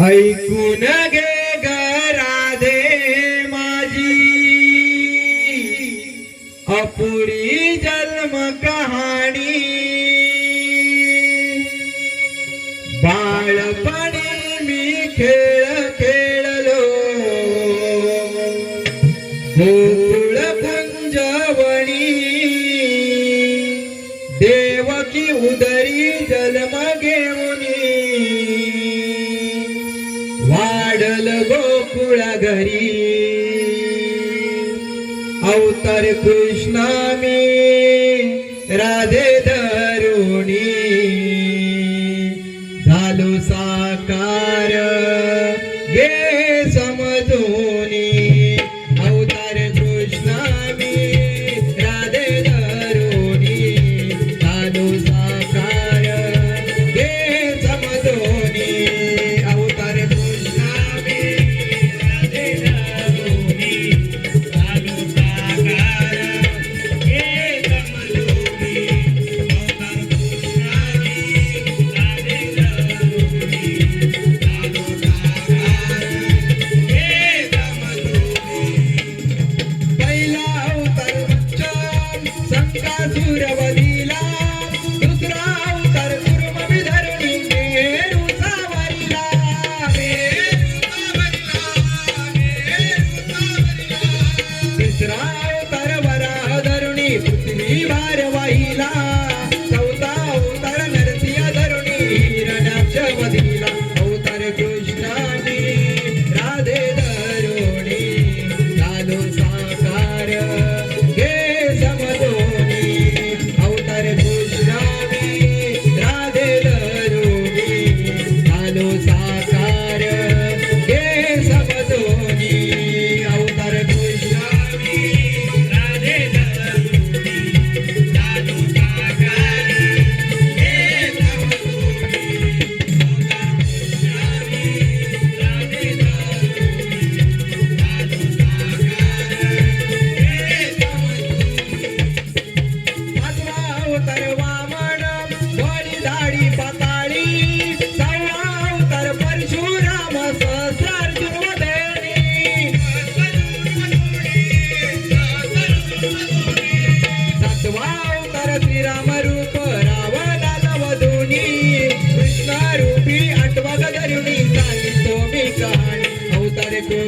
ऐकून घे गराधे माझी अपुरी जन्म कहाणी. बाळपणी मी खेळ खेळलो. घरी. अवतार कृष्णा मी राधे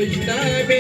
ಇಷ್ಟವೇ